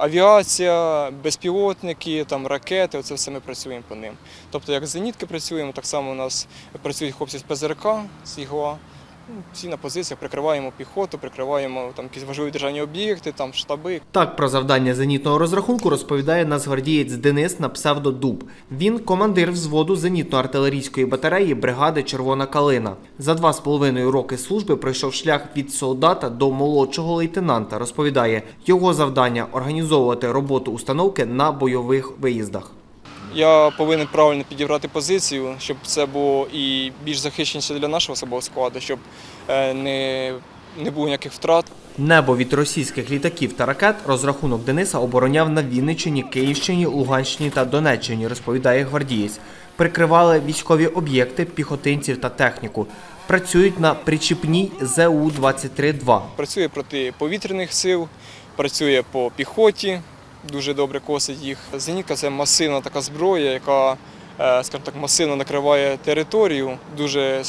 Авіація, безпілотники, там ракети, оце все ми працюємо по ним. Тобто, як зенітки працюємо, так само у нас працюють хлопці з ПЗРК, з ІГОА. Ну, Всі на позиціях прикриваємо піхоту, прикриваємо там якісь важливі державні об'єкти, там штаби. Так про завдання зенітного розрахунку розповідає нацгвардієць Денис на псевдо Дуб. Він командир взводу зенітно-артилерійської батареї бригади Червона калина. За два з половиною роки служби пройшов шлях від солдата до молодшого лейтенанта. Розповідає, його завдання організовувати роботу установки на бойових виїздах. Я повинен правильно підібрати позицію, щоб це було і більш захищеніше для нашого особового складу, щоб е, не, не було ніяких втрат. Небо від російських літаків та ракет розрахунок Дениса обороняв на Вінниччині, Київщині, Луганщині та Донеччині, розповідає гвардієць. Прикривали військові об'єкти, піхотинців та техніку. Працюють на причіпній ЗУ-23-2. Працює проти повітряних сил, працює по піхоті, дуже добре косить їх. Зенітка це масивна така зброя, яка, е, скажімо так, масивно накриває територію, дуже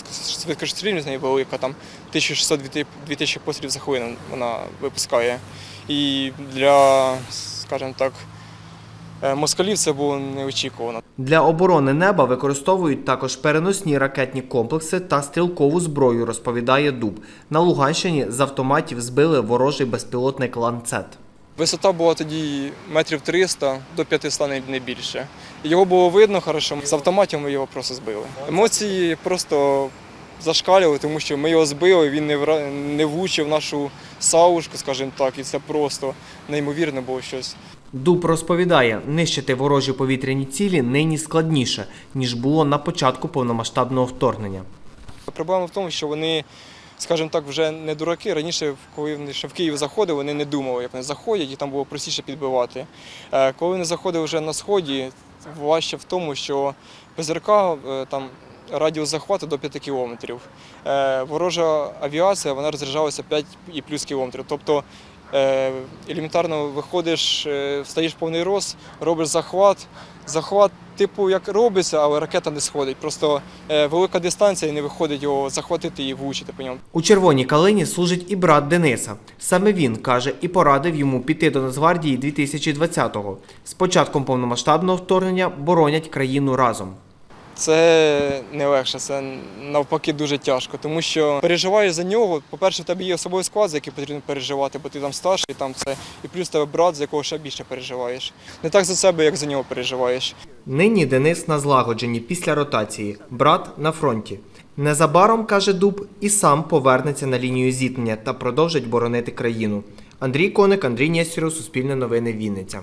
швидкострільність неї велика, там 1600-2000 пострілів за хвилину вона випускає. І для, скажімо так, е, москалів це було неочікувано. Для оборони неба використовують також переносні ракетні комплекси та стрілкову зброю, розповідає Дуб. На Луганщині з автоматів збили ворожий безпілотник ланцет. Висота була тоді метрів 300 до 500, не- більше. Його було видно хорошо, з автоматів ми його просто збили. Емоції просто зашкалювали, тому що ми його збили, він не влучив нашу саушку, скажімо так, і це просто неймовірно було щось. Дуб розповідає, нищити ворожі повітряні цілі нині складніше, ніж було на початку повномасштабного вторгнення. Проблема в тому, що вони, скажімо так, вже не дураки. Раніше, коли вони ще в Київ заходили, вони не думали, як вони заходять, і там було простіше підбивати. Е, Коли вони заходили вже на сході, важче в тому, що ПЗРК е, там радіус захвату до 5 кілометрів. Е, Ворожа авіація вона розряджалася 5 і плюс кілометрів. Тобто елементарно виходиш, е, встаєш повний рост, робиш захват. Захват, типу, як робиться, але ракета не сходить. Просто е, велика дистанція і не виходить його захватити і влучити по ньому. У червоній калині служить і брат Дениса. Саме він каже і порадив йому піти до Нацгвардії 2020-го. З початком повномасштабного вторгнення боронять країну разом. Це не легше, це навпаки дуже тяжко, тому що переживаєш за нього. По-перше, в тебе є особовий склад, за який потрібно переживати, бо ти там старший, там це і плюс тебе брат, за якого ще більше переживаєш. Не так за себе, як за нього переживаєш. Нині Денис на злагодженні після ротації, брат на фронті. Незабаром, каже Дуб, і сам повернеться на лінію зіткнення та продовжить боронити країну. Андрій Коник, Андрій Нєстєров, Суспільне новини Вінниця.